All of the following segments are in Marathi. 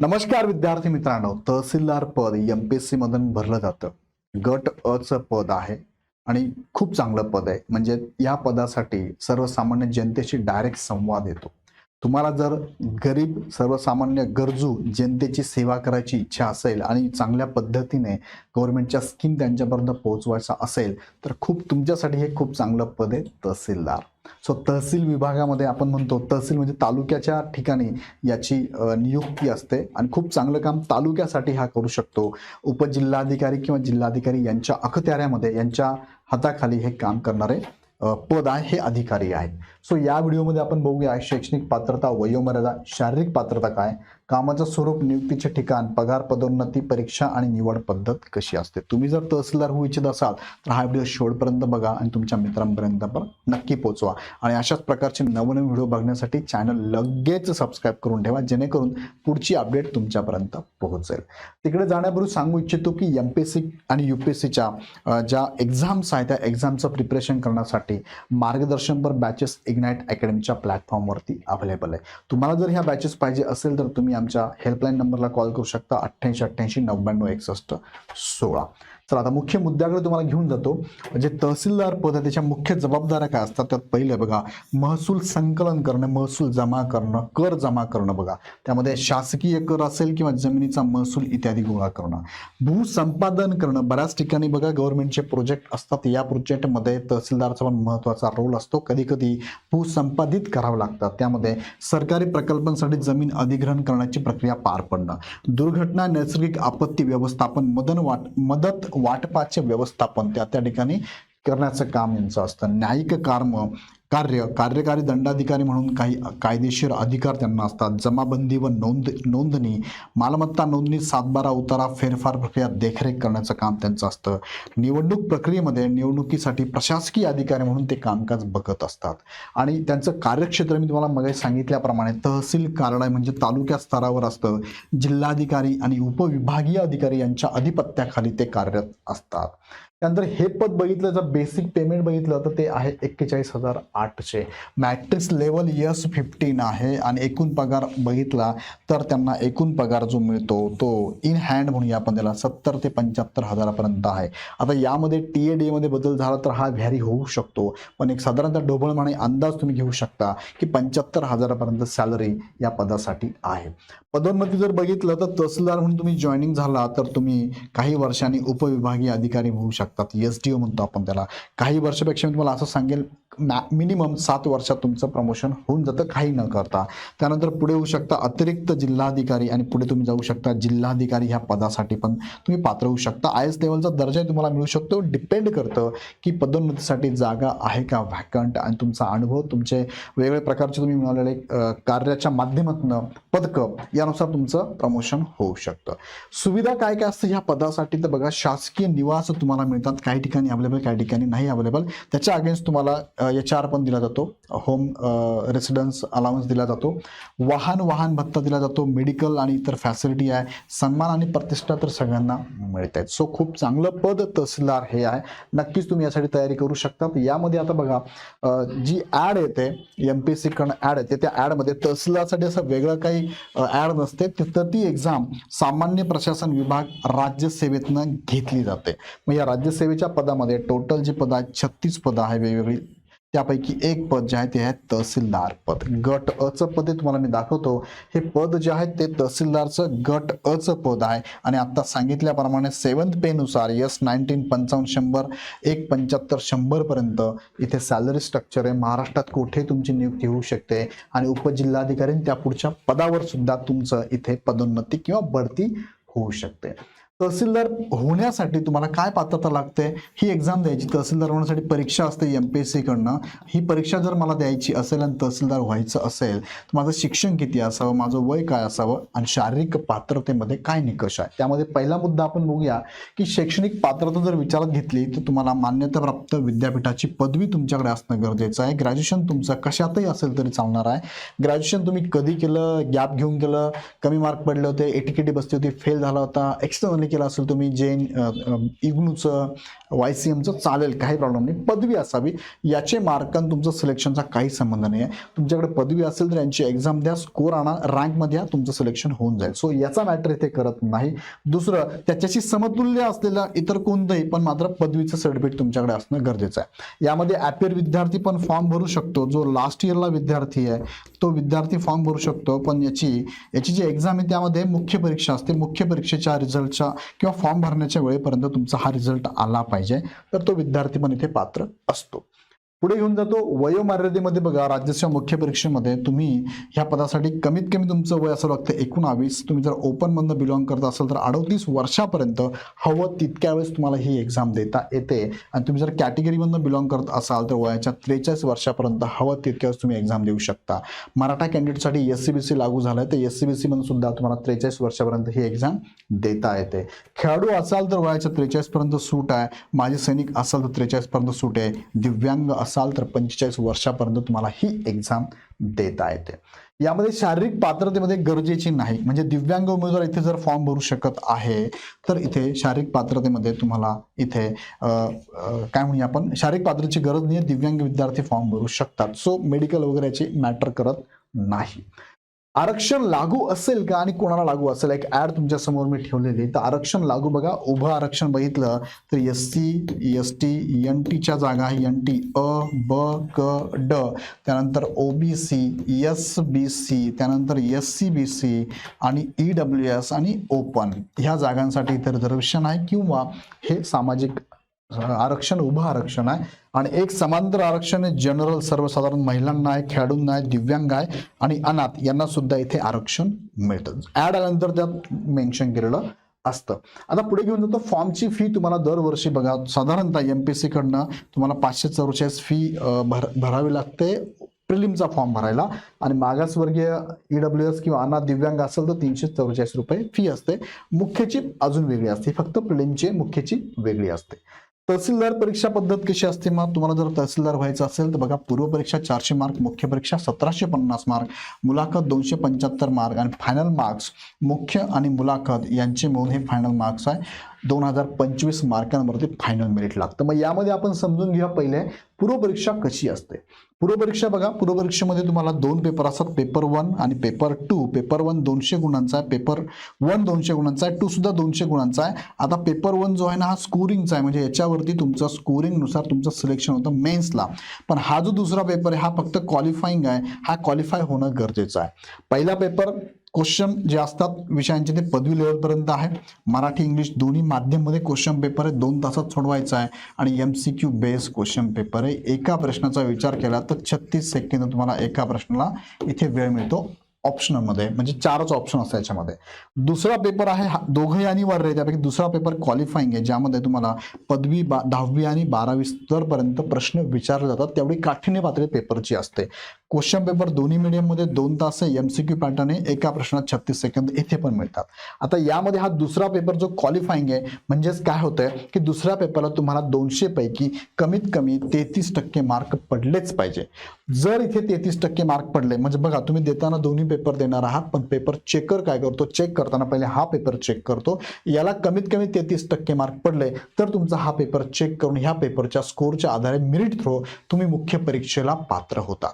नमस्कार विद्यार्थी मित्रांनो तहसीलदार पद एम पी एस सी मधून भरलं जातं. गट अचं पद आहे आणि खूप चांगलं पद आहे. म्हणजे या पदासाठी सर्वसामान्य जनतेशी डायरेक्ट संवाद येतो. तुम्हाला जर गरीब सर्वसामान्य गरजू जनतेची सेवा करायची इच्छा असेल आणि चांगल्या पद्धतीने गव्हर्नमेंटच्या स्कीम त्यांच्यापर्यंत पोहोचवायचा असेल तर खूप तुमच्यासाठी हे खूप चांगलं पद आहे तहसीलदार. सो तहसील विभागामध्ये आपण म्हणतो तहसील म्हणजे तालुक्याच्या ठिकाणी याची नियुक्ती असते आणि खूप चांगलं काम तालुक्यासाठी हा करू शकतो. उपजिल्हाधिकारी किंवा जिल्हाधिकारी यांच्या अखत्याऱ्यामध्ये यांच्या हाताखाली हे काम करणारे पद आहे हे अधिकारी आहेत. सो या व्हिडिओमध्ये आपण बघूया शैक्षणिक पात्रता वयोमर्यादा शारीरिक पात्रता काय कामाचं स्वरूप नियुक्तीचे ठिकाण पगार पदोन्नती परीक्षा आणि निवड पद्धत कशी असते. तुम्ही जर तहसीलदार होऊ इच्छित असाल तर हा व्हिडिओ शेवटपर्यंत बघा आणि तुमच्या मित्रांपर्यंत पण नक्की पोचवा आणि अशाच प्रकारचे नवनवीन व्हिडिओ बघण्यासाठी चॅनल लगेच सबस्क्राईब करून ठेवा जेणेकरून पुढची अपडेट तुमच्यापर्यंत पोहोचेल. तिकडे जाण्यापूर्वी सांगू इच्छितो की एम पी एस सी आणि यू पी एस सीच्या ज्या एक्झाम्स आहेत त्या एक्झामचं प्रिपरेशन करण्यासाठी मार्गदर्शनपर बॅचेस इग्नाईट अकॅडमीच्या प्लॅटफॉर्मवरती अवेलेबल आहे. तुम्हाला जर ह्या बॅचेस पाहिजे असेल तर तुम्ही आमच्या हेल्पलाईन नंबरला कॉल करू शकता. अठ्ठ्याऐंशी अठ्ठ्याऐंशी नव्याण्णव एकसष्ट सोळा. चला आता मुख्य मुद्द्याकडे तुम्हाला घेऊन जातो. म्हणजे तहसीलदार पद त्याच्या मुख्य जबाबदाऱ्या काय असतात? त्यात पहिले बघा महसूल संकलन करणं महसूल जमा करणं कर जमा करणं बघा. त्यामध्ये शासकीय कर असेल किंवा जमिनीचा महसूल इत्यादी गोळा करणं. भूसंपादन करणं बऱ्याच ठिकाणी बघा गव्हर्नमेंटचे प्रोजेक्ट असतात. या प्रोजेक्टमध्ये तहसीलदारचा पण महत्त्वाचा रोल असतो. कधी कधी भूसंपादित करावं लागतात त्यामध्ये सरकारी प्रकल्पांसाठी जमीन अधिग्रहण करण्याची प्रक्रिया पार पडणं. दुर्घटना नैसर्गिक आपत्ती व्यवस्थापन मदन वाट मदत वाटपाचे व्यवस्थापन त्या त्या ठिकाणी करण्याचं काम यांचं असतं. न्यायिक कार्म कार्य कार्यकारी दंडाधिकारी म्हणून काही कायदेशीर अधिकार त्यांना असतात. जमाबंदी व नोंद नोंदणी मालमत्ता नोंदणी सातबारा उतारा फेरफार प्रक्रिया देखरेख करण्याचं काम त्यांचं असतं. निवडणूक प्रक्रियेमध्ये निवडणुकीसाठी प्रशासकीय अधिकारी म्हणून ते कामकाज बघत असतात. आणि त्यांचं कार्यक्षेत्र मी तुम्हाला मग सांगितल्याप्रमाणे तहसील कार्यालय म्हणजे तालुक्या स्तरावर असतं. जिल्हाधिकारी आणि उपविभागीय अधिकारी यांच्या अधिपत्याखाली ते कार्यरत असतात. त्यानंतर हे पद बघितलं जर बेसिक पेमेंट बघितलं तर ते आहे एक्केचाळीस हजार आठशे. मॅट्रिक्स लेवल यस फिफ्टीन आहे आणि एकूण पगार बघितला तर त्यांना एकूण पगार जो मिळतो तो इन हँड म्हणूया आपण त्याला सत्तर ते पंच्याहत्तर हजारापर्यंत आहे. आता यामध्ये टी ए डी एमध्ये बदल झाला तर हा व्हॅरी होऊ शकतो. पण एक साधारणतः ढोबळमाने अंदाज तुम्ही घेऊ शकता की पंच्याहत्तर हजारापर्यंत सॅलरी या पदासाठी आहे. पदोन्नती जर बघितलं तर तहसीलदार म्हणून तुम्ही जॉईनिंग झाला तर तुम्ही काही वर्षांनी उपविभागीय अधिकारी होऊ शकता. शकतात. एस डी ओ म्हणतो आपण त्याला. काही वर्षापेक्षा मी तुम्हाला असं सांगेल मिनिमम सात वर्षात तुमचं प्रमोशन होऊन जातं काही न करता. त्यानंतर पुढे होऊ शकता अतिरिक्त जिल्हाधिकारी आणि पुढे तुम्ही जाऊ शकता जिल्हाधिकारी ह्या पदासाठी पण तुम्ही पात्र होऊ शकता. आय एस लेवलचा दर्जाही तुम्हाला मिळू शकतो. डिपेंड करतं की पदोन्नतीसाठी जागा आहे का व्हॅकंट आणि तुमचा अनुभव तुमचे वेगवेगळ्या प्रकारचे तुम्ही मिळवलेले कार्याच्या माध्यमातून पदकं यानुसार तुमचं प्रमोशन होऊ शकतं. सुविधा काय काय असतं ह्या पदासाठी? तर बघा शासकीय निवास तुम्हाला मिळतात. काही ठिकाणी अवेलेबल काही ठिकाणी नाही अवेलेबल त्याच्या अगेन्स्ट तुम्हाला एच आर पण दिला जातो. होम रेसिडन्स अलाउन्स दिला जातो. वाहन वाहन भत्ता दिला जातो. मेडिकल आणि इतर फॅसिलिटी आहे. सन्मान आणि प्रतिष्ठा तर सगळ्यांना मिळत. आहेत सो खूप चांगलं पद तहसीलदार हे आहे. नक्कीच तुम्ही यासाठी तयारी करू शकता. यामध्ये आता बघा जी ॲड येते एम पी एस सीकडनं ॲड येते त्या ॲडमध्ये तहसीलदारसाठी असं वेगळं काही ॲड नसते. तिथं तर ती एक्झाम सामान्य प्रशासन विभाग राज्यसेवेतनं घेतली जाते. मग या राज्यसेवेच्या पदामध्ये टोटल जी पदं आहेत छत्तीस पदं आहे वेगवेगळी. त्यापैकी एक पद जे आहे ते आहे तहसीलदार पद. गट अचं पद तुम्हाला मी दाखवतो. हे पद जे आहे ते तहसीलदारचं गट अचं पद आहे. आणि आता सांगितल्याप्रमाणे सेवन्थ पेनुसार यस नाईन्टीन पंचावन्न शंभर एक पंच्याहत्तर शंभरपर्यंत इथे सॅलरी स्ट्रक्चर आहे. महाराष्ट्रात कुठे तुमची नियुक्ती होऊ शकते? आणि उपजिल्हाधिकारी त्या पुढच्या पदावर सुद्धा तुमचं इथे पदोन्नती किंवा बढती होऊ शकते. तहसीलदार होण्यासाठी तुम्हाला काय पात्रता लागते? ही एक्झाम द्यायची. तहसीलदार होण्यासाठी परीक्षा असते एम पी एस सीकडनं ही परीक्षा जर मला द्यायची असेल आणि तहसीलदार व्हायचं असेल तर माझं शिक्षण किती असावं? माझं वय काय असावं? आणि शारीरिक पात्रतेमध्ये काय निकष आहे? त्यामध्ये पहिला मुद्दा आपण बघूया की शैक्षणिक पात्रता जर विचारात घेतली तर तुम्हाला मान्यताप्राप्त विद्यापीठाची पदवी तुमच्याकडे असणं गरजेचं आहे. ग्रॅज्युएशन तुमचं कशातही असेल तरी चालणार आहे. ग्रॅज्युएशन तुम्ही कधी केलं? गॅप घेऊन केलं? कमी मार्क पडले होते? एटीकेटी बसली होती? फेल झाला होता? एक्सटर्नली स्टडी केला असेल तुम्ही जैन इग्नूचं वाय सी एमचं चालेल काही प्रॉब्लेम नाही. पदवी असावी याचे मार्क आणि तुमचं सिलेक्शनचा काही संबंध नाही आहे. तुमच्याकडे पदवी असेल तर यांची एक्झाम द्या स्कोर आणा रँकमध्ये या तुमचं सिलेक्शन होऊन जाईल. सो याचा मॅटर इथे करत नाही. दुसरं त्याच्याशी समतुल्य असलेलं इतर कोणतंही पण मात्र पदवीचं सर्टिफिकेट तुमच्याकडे असणं गरजेचं आहे. यामध्ये ॲपियर विद्यार्थी पण फॉर्म भरू शकतो. जो लास्ट इयरला विद्यार्थी आहे तो विद्यार्थी फॉर्म भरू शकतो. पण याची याची जी एक्झाम आहे त्यामध्ये मुख्य परीक्षा असते. मुख्य परीक्षेच्या रिझल्टच्या किंवा फॉर्म भरण्याच्या वेळेपर्यंत तुमचा हा रिझल्ट आला पाहिजे. तर तो विद्यार्थी पण इथे पात्र असतो. पुढे घेऊन जातो. वयोमर्यादेमध्ये बघा राज्याच्या मुख्य परीक्षेमध्ये तुम्ही ह्या पदासाठी कमीत कमी तुमचं वय असं लागतं एकोणावीस. तुम्ही जर ओपन मधनं बिलॉंग करत असाल तर अडतीस वर्षापर्यंत हवं तितक्या वेळेस तुम्हाला ही एक्झाम देता येते. आणि तुम्ही जर कॅटेगरीमधनं बिलॉंग करत असाल तर वयाच्या त्रेचाळीस वर्षापर्यंत हवं तितक्या वेळेस तुम्ही एक्झाम देऊ शकता. मराठा कॅन्डिडेटसाठी एस सी बी सी लागू झालं तर एस सी बी सीमधून सुद्धा तुम्हाला त्रेचाळीस वर्षापर्यंत ही एक्झाम देता येते. खेळाडू असाल तर वयाच्या त्रेचाळीसपर्यंत सूट आहे. माजी सैनिक असाल तर त्रेचाळीसपर्यंत सूट आहे. दिव्यांग असाल तर पंचेचाळीस वर्षापर्यंत तुम्हाला ही एक्झाम देता येते. यामध्ये शारीरिक पात्रतेमध्ये गरजेची नाही. म्हणजे दिव्यांग उमेदवार इथे जर फॉर्म भरू शकत आहे तर इथे शारीरिक पात्रतेमध्ये तुम्हाला इथे काय म्हणूया आपण? शारीरिक पात्रतेची गरज नाही दिव्यांग विद्यार्थी फॉर्म भरू शकतात. सो मेडिकल वगैरेची मॅटर करत नाही. आरक्षण लागू असेल का आणि कोणाला लागू असेल? एक ऍड तुमच्यासमोर मी ठेवलेली तर आरक्षण लागू बघा. उभं आरक्षण बघितलं तर S C S T N टीच्या जागा एन टी अ ब क ड. त्यानंतर O B C S B C त्यानंतर एस सी बी सी आणि ई डब्ल्यू एस आणि ओपन ह्या जागांसाठी इथे रिझर्वेशन आहे किंवा हे सामाजिक आरक्षण उभं आरक्षण आहे. आणि एक समांतर आरक्षण आहे जनरल सर्वसाधारण महिलांना आहे खेळाडूंना आहे दिव्यांग आहे आणि अनाथ यांना सुद्धा इथे आरक्षण मिळतं. ऍड आल्यानंतर त्यात मेन्शन केलेलं असतं. आता पुढे घेऊन जातो फॉर्मची फी तुम्हाला दरवर्षी बघा साधारणतः एम पी एस सीकडनं तुम्हाला पाचशे चौवेचाळीस फी भर भरावी लागते प्रिलिमचा फॉर्म भरायला. आणि मागासवर्गीय ई डब्ल्यू एस किंवा अनाथ दिव्यांग असेल तर तीनशे चौवेचाळीस रुपये फी असते. मुख्यची अजून वेगळी असते. फक्त प्रिलिमची मुख्यची वेगळी असते. तहसीलदार परीक्षा पद्धत कशी असते मग? तुम्हाला जर तहसीलदार व्हायचं असेल तर बघा पूर्व परीक्षा चारशे मार्क मुख्य परीक्षा सतराशे पन्नास मार्क मुलाखत दोनशे पंच्याहत्तर मार्क आणि फायनल मार्क्स मुख्य आणि मुलाखत यांचे मिळून हे फायनल मार्क्स आहे. दोन हजार पंचवीस मार्कांवरती फायनल मेरिट लागतं. मग यामध्ये आपण समजून घेऊया पहिले पूर्वपरीक्षा कशी असते? पूर्वपरीक्षा बघा पूर्वपरीक्षेमध्ये तुम्हाला दोन पेपर असतात पेपर वन आणि पेपर टू पेपर वन दोनशे गुणांचा आहे पेपर वन दोनशे गुणांचा आहे टू सुद्धा दोनशे गुणांचा आहे. आता पेपर वन जो आहे ना हा स्कोरिंगचा आहे. म्हणजे याच्यावरती तुमचा स्कोरिंगनुसार तुमचं सिलेक्शन होतं मेन्सला पण हा जो दुसरा पेपर आहे हा फक्त क्वालिफाईंग आहे. हा क्वालिफाय होणं गरजेचं आहे. पहिला पेपर क्वेश्चन जे असतात विषयांचे ते पदवी लेवलपर्यंत आहे. मराठी इंग्लिश दोन्ही माध्यममध्ये क्वेश्चन पेपर आहे दोन तासात सोडवायचा आहे. आणि M C Q base question paper आहे एका प्रश्नाचा विचार केला तर छत्तीस सेकंद तुम्हाला एका प्रश्नाला इथे वेळ मिळतो ऑप्शनमध्ये म्हणजे चारच ऑप्शन असतात याच्यामध्ये. दुसरा पेपर आहे हा- दोघंही अनिवार्य आहे. त्यापैकी दुसरा पेपर क्वालिफाईंग आहे ज्यामध्ये तुम्हाला पदवी बा दहावी आणि बारावी स्तरपर्यंत प्रश्न विचारले जातात. तेवढी काठिण्य पातळी पेपरची असते. क्वेश्चन पेपर दोन्ही मीडियममध्ये दोन तास MCQ M C Q pattern आहे एका प्रश्नात छत्तीस सेकंद इथे पण मिळतात. आता यामध्ये हा दुसरा पेपर जो क्वालिफाईंग आहे म्हणजेच काय होतंय की दुसऱ्या पेपरला तुम्हाला दोनशे पैकी कमीत कमी तेहतीस टक्के मार्क पडलेच पाहिजे. जर इथे तेहतीस टक्के मार्क पडले म्हणजे बघा तुम्ही देताना दोन्ही पेपर देणार आहात पण पेपर चेकर काय करतो? चेक करताना पहिले हा पेपर चेक करतो. याला कमीत कमी तेहतीस टक्के मार्क पडले तर तुमचा हा पेपर चेक करून ह्या पेपरच्या स्कोरच्या आधारे मिरिट थ्रो तुम्ही मुख्य परीक्षेला पात्र होता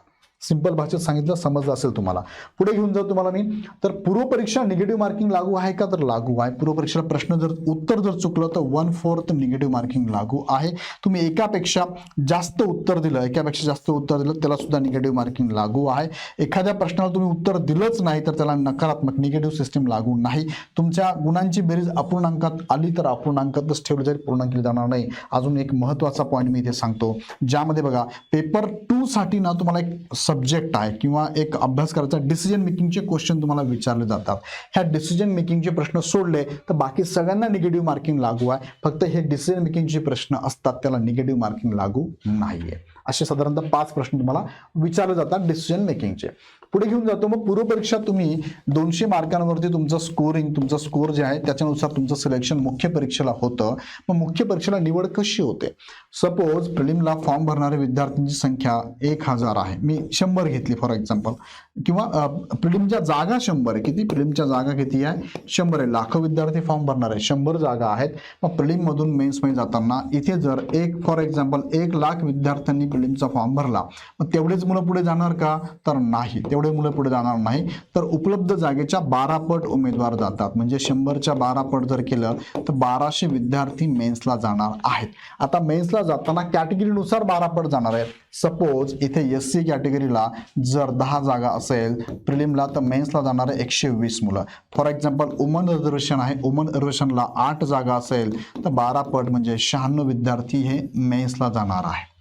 सिंपल भाषेत सांगितलं समजलं असेल तुम्हाला. पुढे घेऊन जाऊ तुम्हाला मी. तर पूर्वपरीक्षा निगेटिव्ह मार्किंग लागू आहे का? तर लागू आहे. पूर्वपरीक्षेला प्रश्न जर उत्तर जर चुकलं तर वन फोर्थ निगेटिव्ह मार्किंग लागू आहे. तुम्ही एकापेक्षा जास्त उत्तर दिलं एकापेक्षा जास्त उत्तर दिलं त्याला सुद्धा निगेटिव्ह मार्किंग लागू आहे. एखाद्या प्रश्नाला तुम्ही उत्तर दिलंच नाही तर त्याला नकारात्मक निगेटिव्ह सिस्टीम लागू नाही. तुमच्या गुणांची बेरीज अपूर्णांकात आली तर अपूर्णांकातच ठेवली जाईल पूर्ण केली जाणार नाही. अजून एक महत्त्वाचा पॉईंट मी इथे सांगतो. ज्यामध्ये बघा पेपर टू साठी ना तुम्हाला एक सब्जेक्ट आहे किंवा एक अभ्यास करायचा डिसिजन मेकिंगचे क्वेश्चन तुम्हाला विचारले जातात. ह्या डिसिजन मेकिंगचे प्रश्न सोडले तर बाकी सगळ्यांना निगेटिव्ह मार्किंग लागू आहे. फक्त हे डिसिजन मेकिंगचे प्रश्न असतात त्याला निगेटिव्ह मार्किंग लागू नाहीये. असे साधारणतः पाच प्रश्न तुम्हाला विचारले जातात डिसिजन मेकिंगचे पुढे घेऊन जातो. मग पूर्वपरीक्षा तुम्ही दोनशे मार्कांवरती तुमचं स्कोरिंग तुमचा स्कोर जे आहे त्याच्यानुसार तुमचं सिलेक्शन मुख्य परीक्षेला होतं. मग मुख्य परीक्षेला निवड कशी होते? सपोज प्रिलिमला फॉर्म भरणाऱ्या विद्यार्थ्यांची संख्या एक हजार आहे. मी शंभर घेतली फॉर एक्झाम्पल किंवा प्रिलिमच्या जागा शंभर आहे. किती? प्रिलिमच्या जागा किती आहे? शंभर आहे. लाखो विद्यार्थी फॉर्म भरणार आहे. शंभर जागा आहेत. मग प्रिलिममधून मेन्समध्ये जाताना इथे जर एक फॉर एक्झाम्पल एक लाख विद्यार्थ्यांनी प्रिलिमचा फॉर्म भरला मग तेवढेच मुलं पुढे जाणार का? तर नाही. तेवढे मुलं पुढे जाणार नाही. तर उपलब्ध जागेच्या बारा पट उमेदवार जातात. म्हणजे शंभरच्या बारा पट जर केलं तर बाराशे विद्यार्थी मेन्सला जाणार आहेत. आता मेन्सला जाताना कॅटेगरीनुसार बारा पट जाणार आहेत. सपोज इथे एस सी कॅटेगरीला जर दहा जागा असेल प्रिलिमला तर मेन्सला जाणार एकशे वीस मुलं. फॉर एक्झाम्पल वुमन रिझर्वेशन आहे. वुमन रिझर्वेशनला आठ जागा असेल तर बारा पट म्हणजे शहाण्णव विद्यार्थी हे मेन्सला जाणार आहे.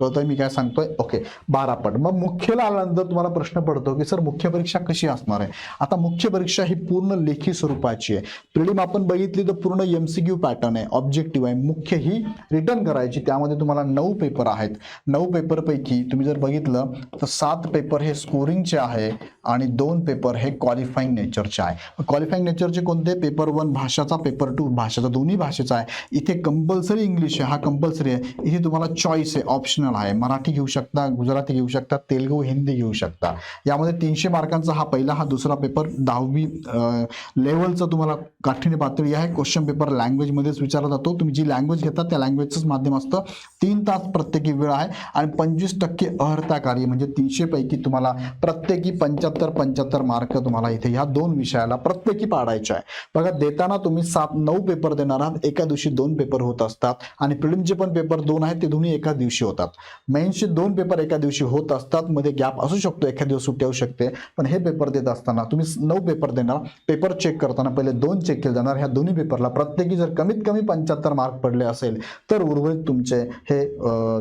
कळतोय? मी काय सांगतोय? ओके. बारा पट मग मुख्यला आल्यानंतर तुम्हाला प्रश्न पडतो की सर मुख्य परीक्षा कशी असणार आहे? आता मुख्य परीक्षा ही पूर्ण लेखी स्वरूपाची आहे. प्रिलिम आपण बघितली तर पूर्ण एमसीक्यू पॅटर्न आहे. ऑब्जेक्टिव्ह आहे. मुख्य ही रिटर्न करायची. त्यामध्ये तुम्हाला नऊ पेपर आहेत. नऊ पेपर पैकी तुम्ही जर बघितलं तर सात पेपर हे स्कोरिंगचे आहे. आणि दोन पेपर हे क्वालिफाईंग नेचरचे आहे. क्वालिफाईंग नेचरचे कोणते? पेपर वन भाषाचा पेपर टू भाषाचा दोन्ही भाषेचा आहे. इथे कंपल्सरी इंग्लिश आहे हा कंपल्सरी आहे. इथे तुम्हाला चॉईस आहे ऑप्शनल आहे. मराठी घेऊ शकता गुजराती घेऊ शकता तेलगू हिंदी घेऊ शकता. यामध्ये तीनशे मार्कांचा हा पहिला हा दुसरा पेपर दहावी लेवलचा तुम्हाला काठिण्य पातळी आहे. क्वेश्चन पेपर लँग्वेजमध्येच विचारला जातो. तुम्ही जी लँग्वेज घेता त्या लँग्वेजचंच माध्यम असतं. तीन तास प्रत्येकी वेळ आहे आणि पंचवीस टक्के अर्हता कार्य म्हणजे तीनशे पैकी तुम्हाला प्रत्येकी पंच्याहत्तर पंच्याहत्तर मार्क तुम्हाला इथे ह्या दोन विषयाला प्रत्येकी पाडायचे आहे. बघा देताना तुम्ही सात नऊ पेपर देणार आहात. एका दिवशी दोन पेपर होत असतात. आणि प्रिलिमचे पण पेपर दोन आहेत ते दोन्ही एका दिवशी होतात. मेन्सचे दोन पेपर एका दिवशी होत असतात. मध्ये गॅप असू शकतो एखाद दिवस सुट्टी होऊ शकते. पण हे पेपर देत असताना तुम्ही नऊ पेपर देणार. पेपर चेक करताना पहिले दोन चेक केले जाणार. ह्या दोन्ही पेपरला प्रत्येकी जर कमीत कमी पंच्याहत्तर मार्क पडले असेल तर उर्वरित तुमचे हे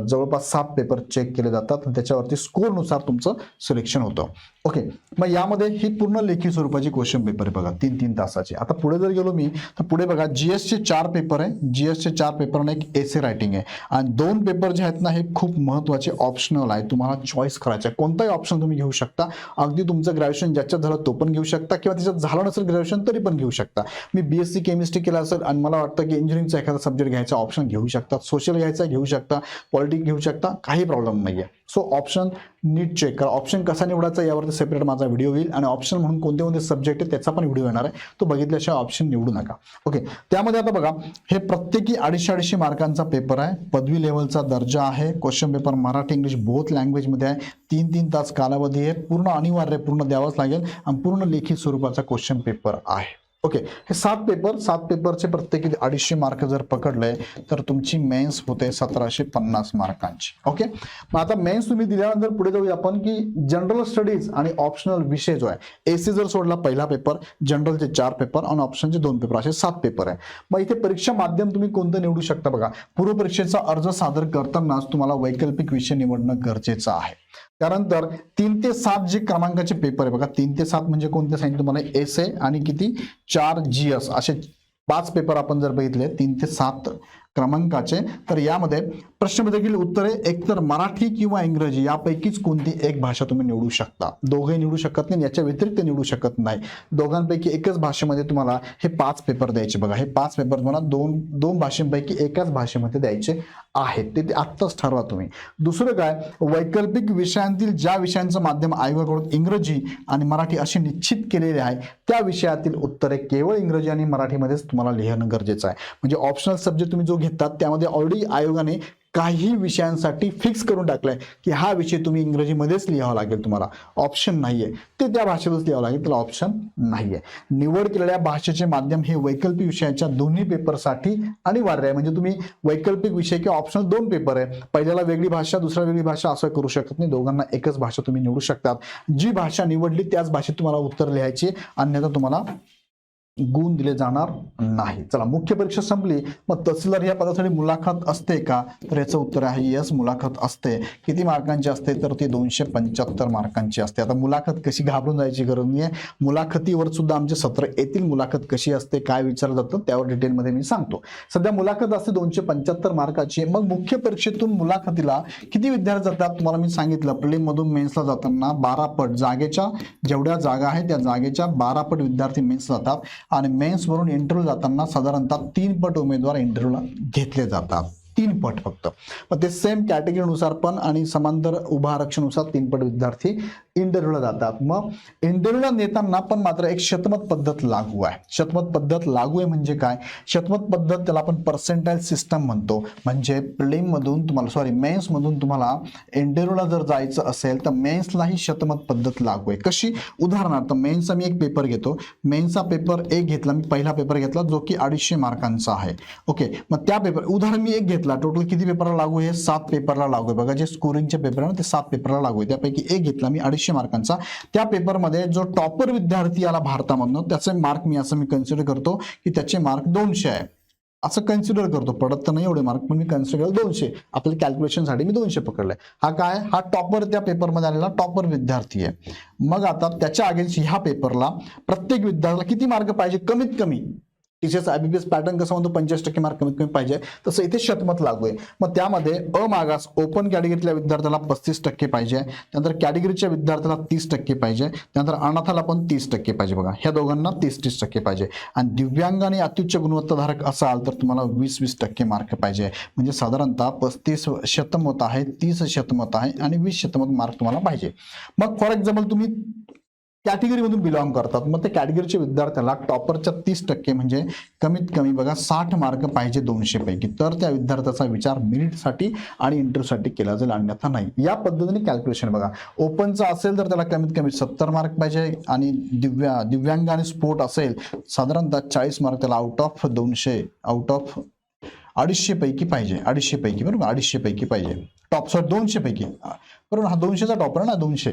जवळपास सात पेपर चेक केले जातात. त्याच्यावरती स्कोरनुसार तुमचं सिलेक्शन होतं. ओके मग यामध्ये ही पूर्ण लेखी स्वरूपाची क्वेश्चन पेपर आहे बघा. तीन तीन तासाचे. आता पुढे जर गेलो मी तर पुढे बघा जीएसचे चार पेपर आहे. जीएसचे चार पेपर आणि एक एसे रायटिंग आहे. आणि दोन पेपर जे आहेत ना हे खूप महत्त्वाचे ऑप्शनल आहे. तुम्हाला चॉईस करायचं आहे. कोणताही ऑप्शन तुम्ही घेऊ शकता. अगदी तुमचं ग्रॅज्युएशन ज्याच्यात झालं तो पण घेऊ शकता किंवा त्याच्यात झालं नसेल ग्रॅज्युएशन तरी पण घेऊ शकता. मी बी केमिस्ट्री केलं असेल आणि मला वाटतं की इंजिनिअरिंगचा एखादा सब्जेक्ट घ्यायचा ऑप्शन घेऊ शकता. सोशल घ्यायचा घेऊ शकता. पॉलिटिक्स घेऊ शकता. काही प्रॉब्लेम नाही आहे सो ऑप्शन नीट चेक करा. ऑप्शन कसा निवडायचा यावरती सेपरेट माझा व्हिडिओ येईल आणि ऑप्शन म्हणून कोणते कोणते सब्जेक्ट आहे त्याचा पण व्हिडिओ येणार आहे. तो बघितल्याशिवाय ऑप्शन निवडू नका. ओके त्यामध्ये आता बघा हे प्रत्येकी अडीचशे अडीचशे मार्कांचा पेपर आहे. पदवी लेवलचा दर्जा आहे. Question paper Marathi English both लँग्वेजमध्ये आहे. तीन तीन तास कालावधी आहे. पूर्ण अनिवार्य पूर्ण द्यावाच लागेल. आणि पूर्ण लेखी स्वरूपाचा क्वेश्चन पेपर आहे. ओके. हे सात पेपर सात पेपरचे प्रत्येकी अडीचशे मार्क जर पकडले तर तुमची मेन्स होते सतराशे पन्नास मार्कांची ओके? मग आता मेन्स तुम्ही दिल्यानंतर पुढे जाऊया आपण की जनरल स्टडीज आणि ऑप्शनल विषय जो आहे एसी जर सोडला पहिला पेपर जनरलचे चार पेपर आणि ऑप्शनचे दोन पेपर असे सात पेपर आहे. मग इथे परीक्षा माध्यम तुम्ही कोणतं निवडू शकता बघा. पूर्व परीक्षेचा अर्ज सादर करतानाच तुम्हाला वैकल्पिक विषय निवडणं गरजेचं आहे. त्यानंतर तीन ते सात जे क्रमांकाचे पेपर आहे बघा तीन ते सात म्हणजे कोणते सांगितलं तुम्हाला? एस ए आणि किती? चार जी एस असे पाच पेपर आपण जर बघितले तीन ते सात क्रमांकाचे तर यामध्ये प्रश्न देखील उत्तरे एकतर मराठी किंवा इंग्रजी यापैकीच कोणती एक भाषा तुम्ही निवडू शकता? दोघे निवडू शकत नाही याच्या व्यतिरिक्त निवडू शकत नाही. दोघांपैकी एकच भाषेमध्ये तुम्हाला हे पाच पेपर द्यायचे बघा. हे पाच पेपर तुम्हाला दोन दोन भाषेपैकी एकाच भाषेमध्ये द्यायचे आहेत. ते ते आत्ताच ठरवा तुम्ही. दुसरं काय? वैकल्पिक विषयांतील ज्या विषयांचं माध्यम आयोगाकडून इंग्रजी आणि मराठी असे निश्चित केलेले आहे त्या विषयातील उत्तरे केवळ इंग्रजी आणि मराठीमध्येच तुम्हाला लिहिणं गरजेचं आहे. म्हणजे ऑप्शनल सब्जेक्ट तुम्ही जो घेतात त्यामध्ये ऑलरेडी आयोगाने काही विषयांसाठी फिक्स करून टाकलंय की हा विषय तुम्ही इंग्रजीमध्येच लिहावा लागेल तुम्हाला. ऑप्शन नाहीये. ते त्या भाषेतच लिहावं लागेल. त्याला ऑप्शन नाहीये. निवड केलेल्या भाषेचे माध्यम हे वैकल्पिक विषयाच्या दोन्ही पेपरसाठी अनिवार्य आहे. म्हणजे तुम्ही वैकल्पिक विषय किंवा ऑप्शनल दोन पेपर आहे पहिल्याला वेगळी भाषा दुसऱ्या वेगळी भाषा असं करू शकत नाही. दोघांना एकच भाषा तुम्ही निवडू शकतात. जी भाषा निवडली त्याच भाषेत तुम्हाला उत्तर लिहायची अन्यथा तुम्हाला गुण दिले जाणार नाही. चला मुख्य परीक्षा संपली. मग तहसीलदार या पदासाठी मुलाखत असते का? तर याचं उत्तर आहे यस मुलाखत असते. किती मार्कांची असते? तर ती दोनशे पंच्याहत्तर मार्कांची असते. आता मुलाखत कशी घाबरून जायची गरज नाही आहे मुलाखतीवर सुद्धा आमचे सत्र येतील. मुलाखत कशी असते काय विचारलं जातं त्यावर डिटेलमध्ये मी सांगतो. सध्या मुलाखत असते दोनशे पंच्याहत्तर मार्काची. मग मुख्य परीक्षेतून मुलाखतीला किती विद्यार्थी जातात? तुम्हाला मी सांगितलं प्रिलिम मेन्सला जाताना बारा पट. जागेच्या जेवढ्या जागा आहेत त्या जागेच्या बारा पट विद्यार्थी मेन्स जातात. आणि मेन्स वरून इंटरव्ह्यू जाताना साधारणतः तीन पट उमेदवार इंटरव्ह्यूला घेतले जातात. तीन पट फक्त. मग ते सेम कॅटेगरीनुसार पण आणि समांतर उभा आरक्षणानुसार तीन पट विद्यार्थी इंटरव्ह्यूला जातात. मग इंटरव्ह्यूला नेताना पण मात्र एक शतमत पद्धत लागू आहे. शतमत पद्धत लागू आहे म्हणजे काय? शतमत पद्धत त्याला आपण पर्सेंटाईल सिस्टम म्हणतो. म्हणजे प्रिलिम मधून तुम्हाला सॉरी मेन्स मधून तुम्हाला इंटरव्ह्यूला जर जायचं असेल तर मेन्सलाही शतमत पद्धत लागू आहे. कशी? उदाहरणार्थ मेन्सचा मी एक पेपर घेतो. मेन्सचा पेपर एक घेतला मी पहिला पेपर घेतला जो की अडीचशे मार्कांचा आहे. ओके मग त्या पेपर उदाहरण मी एक घेतला. टोटल किती पेपरला लागू आहे? सात पेपरला लागू आहे. बघा जे स्कोरिंगचे पेपर आहे ना ते सात पेपरला लागू आहे. त्यापैकी एक घेतला मी अडीचशे मार्कांचा त्या पेपरमध्ये जो टॉपर विद्यार्थी आला भारतामधनं त्याचे मार्क मी असं मी कन्सिडर करतो की त्याचे मार्क दोनशे आहे. असं कन्सिडर करतो. पडत तर नाही एवढे मार्क पण मी कन्सिडर केलं दोनशे. आपल्या कॅल्क्युलेशनसाठी मी दोनशे पकडले हा काय? हा टॉपर त्या पेपरमध्ये आलेला टॉपर विद्यार्थी आहे. मग आता त्याच्या अगेन्स्ट ह्या पेपरला प्रत्येक विद्यार्थ्याला किती मार्क पाहिजे? कमीत कमी. टीचर्स एस पॅटर्न कसं म्हणतो? पंचवीस टक्के मार्क कमीत कमी पाहिजे. तसं इथे शतमत लागू आहे. मग त्यामध्ये अमागास ओपन कॅटेगरीतल्या विद्यार्थ्याला पस्तीस टक्के पाहिजे. त्यानंतर कॅटेगरीच्या विद्यार्थ्याला तीस टक्के पाहिजे. त्यानंतर अनाथाला पण तीस टक्के पाहिजे बघा. ह्या दोघांना तीस तीस टक्के पाहिजे. आणि दिव्यांग आणि अत्युच्च गुणवत्ताधारक असाल तर तुम्हाला वीस वीस टक्के मार्क पाहिजे. म्हणजे साधारणतः पस्तीस शतमत आहे तीस शतमत आहे आणि वीस शतमत मार्क तुम्हाला पाहिजे. मग फॉर एक्झाम्पल तुम्ही कॅटेगरीमधून बिलॉंग करतात. मग त्या कॅटेगरीच्या विद्यार्थ्याला टॉपरच्या तीस टक्के म्हणजे कमीत कमी बघा साठ मार्क पाहिजे दोनशे पैकी. तर त्या विद्यार्थ्याचा विचार मेरिटसाठी आणि इंटरव्ह्यूसाठी केला जाईल अन्यथा नाही. या पद्धतीने कॅल्क्युलेशन बघा. ओपनचा असेल तर त्याला कमीत कमी सत्तर मार्क पाहिजे आणि दिव्या दिव्यांग आणि स्पोर्ट असेल साधारणतः चाळीस मार्क त्याला आउट ऑफ दोनशे आउट ऑफ अडीचशे पैकी पाहिजे. अडीचशे पैकी बरोबर अडीचशे पैकी पाहिजे. टॉप सॉरी दोनशे पैकी. बरोबर हा दोनशेचा टॉपर ना दोनशे.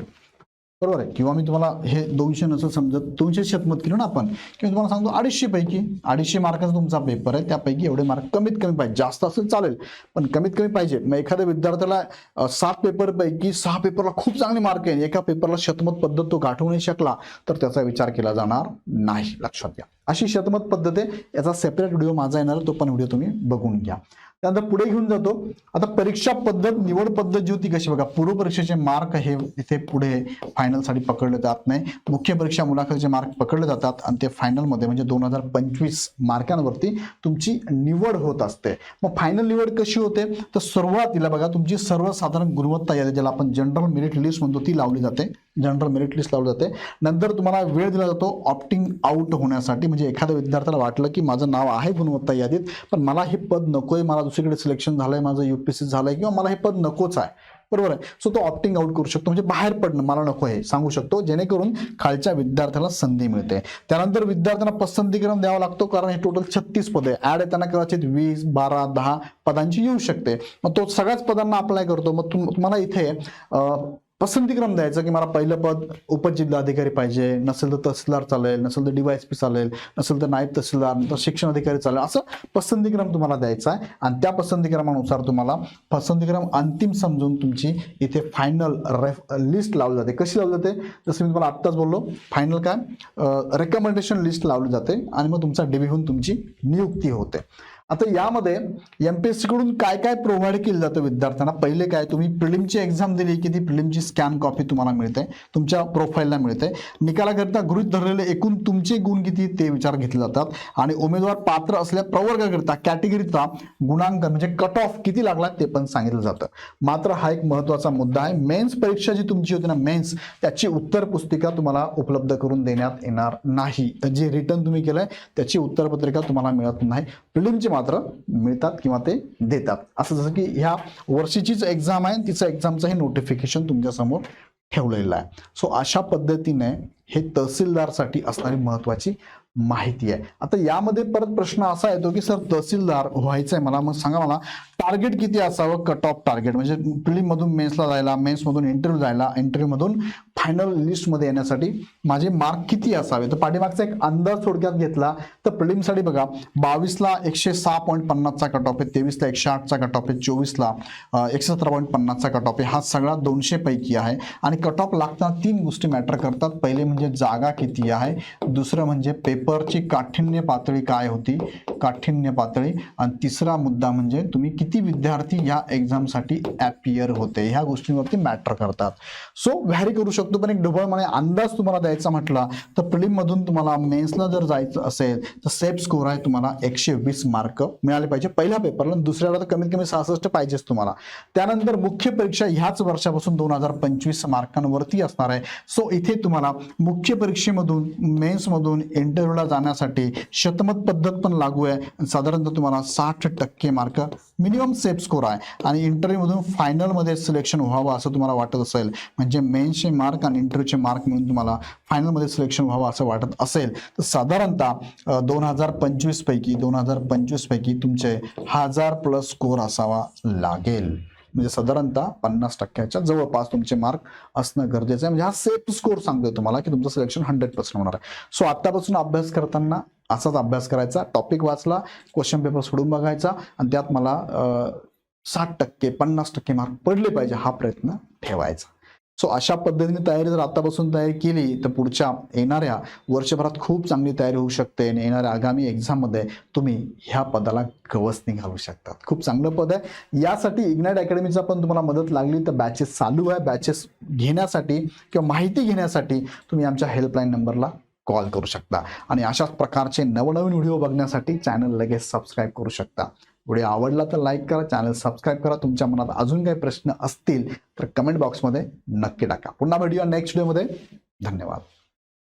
बरोबर आहे. किंवा मी तुम्हाला हे दोनशे नसं समजत दोनशे शतमत केलं ना आपण किंवा तुम्हाला सांगतो अडीचशे पैकी अडीचशे मार्काचा तुमचा पेपर आहे त्यापैकी एवढे मार्क कमीत कमी पाहिजे. जास्त असेल चालेल पण कमीत कमी पाहिजे. मग एखाद्या विद्यार्थ्याला सात पेपर पैकी सहा पेपरला खूप चांगले मार्क आहे एका पेपरला शतमत पद्धत तो गाठवू नाही शकला तर त्याचा विचार केला जाणार नाही. लक्षात घ्या. अशी शतमत पद्धत आहे याचा सेपरेट व्हिडिओ माझा येणार तो पण व्हिडिओ तुम्ही बघून घ्या. त्यानंतर पुढे घेऊन जातो. आता परीक्षा पद्धत निवड पद्धत जी होती कशी बघा पूर्व परीक्षेचे मार्क हे इथे पुढे फायनलसाठी पकडले जात नाही. मुख्य परीक्षा मुलाखतीचे मार्क पकडले जातात आणि ते फायनलमध्ये म्हणजे दोन हजार पंचवीस मार्कांवरती तुमची निवड होत असते. मग फायनल निवड कशी होते? तर सुरुवातीला बघा तुमची सर्वसाधारण गुणवत्ता यादी ज्याला आपण जनरल मेरिट लिस्ट म्हणतो ती लावली जाते. जनरल मेरिट लिस्ट लावली जाते. नंतर तुम्हाला वेळ दिला जातो ऑप्टिंग आउट होण्यासाठी. म्हणजे एखाद्या विद्यार्थ्याला वाटलं की माझं नाव आहे गुणवत्ता यादीत पण मला हे पद नको आहे मला दुसरीकडे सिलेक्शन झालं आहे माझं यू पी सी झालं आहे किंवा मला हे पद नकोच आहे. बरोबर आहे? सो तो ऑप्टिंग आउट करू शकतो. म्हणजे बाहेर पडणं मला नको आहे सांगू शकतो. जेणेकरून खालच्या विद्यार्थ्याला संधी मिळते. त्यानंतर विद्यार्थ्यांना पसंतीक्रम द्यावा लागतो कारण हे टोटल छत्तीस पदे ऍड येताना कदाचित वीस बारा दहा पदांची येऊ शकते. मग तो सगळ्याच पदांना अप्लाय करतो. मग तुम तुम्हाला इथे पसंतीक्रम द्यायचा की मला पहिलं पद उपजिल्हाधिकारी पाहिजे नसेल तर तहसीलदार चालेल नसेल तर डीवायएसपी चालेल नसेल तर नायब तहसीलदार नंतर शिक्षण अधिकारी चालेल असं पसंतीक्रम तुम्हाला द्यायचा आहे. आणि त्या पसंतीक्रमानुसार तुम्हाला पसंतीक्रम अंतिम समजून तुमची इथे फायनल रेफ लिस्ट लावली जाते. कशी लावली जाते? जसं मी तुम्हाला आत्ताच बोललो फायनल काय? रेकमेंडेशन लिस्ट लावली जाते आणि मग तुमचा डिबी होऊन तुमची नियुक्ती होते. आता यामध्ये एमपीएससी कडून काय काय प्रोव्हाइड केलं जातं विद्यार्थ्यांना? पहिले काय तुम्ही प्रिलिमची एक्झाम दिली की ती प्रिलिमची स्कॅन कॉपी तुम्हाला मिळते तुमच्या प्रोफाईलला मिळते. निकालाकरिता गृहीत धरलेले एकूण तुमचे गुण किती ते विचार घेतले जातात. आणि उमेदवार पात्र असल्या प्रवर्गाकरिता कॅटेगरीचा गुणांकन म्हणजे कट ऑफ किती लागला ते पण सांगितलं जातं. मात्र हा एक महत्त्वाचा मुद्दा आहे. मेन्स परीक्षा जी तुमची होती ना मेन्स त्याची उत्तर पुस्तिका तुम्हाला उपलब्ध करून देण्यात येणार नाही. जे रिटर्न तुम्ही केलंय त्याची उत्तरपत्रिका तुम्हाला मिळत नाही. प्रिलिमचे मात्र मिळतात किंवा ते देतात. असं जसं की ह्या वर्षीचीच एक्झाम आहे तिचं एक्झामचं हे नोटिफिकेशन तुमच्यासमोर ठेवलेलं आहे. सो अशा पद्धतीने हे तहसीलदारसाठी असणारी महत्वाची माहिती आहे. आता यामध्ये परत प्रश्न असा येतो की सर तहसीलदार व्हायचंय मला मग सांगा मला टार्गेट किती असावं? कट ऑफ टार्गेट म्हणजे प्रिलिम मधून मेन्सला जायला मेन्समधून इंटरव्ह्यू जायला इंटरव्ह्यू मधून फायनल लिस्टमध्ये येण्यासाठी माझे मार्क किती असावे? तर पाठीमागचा एक अंदाज थोडक्यात घेतला तर प्रिलिमसाठी बघा बावीसला एकशे सहा पॉईंट पन्नासचा कट ऑफ आहे तेवीसला एकशे आठचा कट ऑफ आहे चोवीसला एकशे सतरा पॉईंट पन्नासचा कट ऑफ आहे. हा सगळा दोनशे पैकी आहे. आणि कट ऑफ लागताना तीन गोष्टी मॅटर करतात. पहिले म्हणजे जागा किती आहे दुसरं म्हणजे पेपर पेपरची काठिण्य पातळी काय होती? काठिण्य पातळी. आणि तिसरा मुद्दा म्हणजे तुम्ही किती विद्यार्थी ह्या एक्झामसाठी ॲपियर होते? ह्या गोष्टींवरती मॅटर करतात. सो व्हॅरी करू शकतो पण एक ढोबळमाने अंदाज तुम्हाला द्यायचा म्हटला तर प्रिलिममधून तुम्हाला मेन्सला जर जायचं असेल तर सेफ स्कोर आहे तुम्हाला एकशे वीस मार्क मिळाले पाहिजे पहिल्या पेपरला दुसऱ्याला तर कमीत कमी सहासष्ट पाहिजेच तुम्हाला. त्यानंतर मुख्य परीक्षा ह्याच वर्षापासून दोन हजार पंचवीस मार्कांवरती असणार आहे. सो इथे तुम्हाला मुख्य परीक्षेमधून मेन्समधून इंटरव्ह्यूला जाण्यासाठी शतमत पद्धत पण लागू आहे. साधारणतः तुम्हाला साठ टक्के मार्क मिनिमम सेफ स्कोर आहे. आणि इंटरव्ह्यूमधून फायनलमध्ये सिलेक्शन व्हावं असं तुम्हाला वाटत असेल. म्हणजे मेन्सचे मार्क आणि इंटरव्ह्यूचे मार्क म्हणून तुम्हाला फायनलमध्ये सिलेक्शन व्हावं असं वाटत असेल. तर साधारणतः दोन हजार पंचवीस पैकी दोन हजार पंचवीस पैकी तुमचे हजार प्लस स्कोर असावा लागेल. म्हणजे साधारणतः पन्नास टक्क्याच्या जवळपास तुमचे मार्क असणं गरजेचं आहे. म्हणजे हा सेफ स्कोर सांगतोय तुम्हाला की तुमचं सिलेक्शन हंड्रेड पर्सेंट होणार आहे. सो आत्तापासून अभ्यास करताना असाच अभ्यास करायचा. टॉपिक वाचला क्वेश्चन पेपर सोडून बघायचा आणि त्यात मला साठ टक्के पन्नास टक्के मार्क पडले पाहिजे हा प्रयत्न ठेवायचा. सो अशा पद्धतीने तयारी जर आतापासून तयारी केली तर पुढच्या येणाऱ्या वर्षभरात खूप चांगली तयारी होऊ शकते आणि येणाऱ्या आगामी एक्झाममध्ये तुम्ही ह्या पदाला गवसणी घालू शकतात. खूप चांगलं पद आहे. यासाठी इग्नाइट अकॅडमीचा पण तुम्हाला मदत लागली तर बॅचेस चालू आहे. बॅचेस घेण्यासाठी किंवा माहिती घेण्यासाठी तुम्ही आमच्या हेल्पलाईन नंबरला कॉल करू शकता. आणि अशाच प्रकारचे नवनवीन व्हिडिओ बघण्यासाठी चॅनल लगेच सबस्क्राईब करू शकता. व्हिडिओ आवडला तर लाईक करा चॅनल सबस्क्राईब करा. तुमच्या मनात अजून काही प्रश्न असतील तर कमेंट बॉक्समध्ये नक्की टाका. पुन्हा व्हिडिओ नेक्स्ट व्हिडिओमध्ये. धन्यवाद.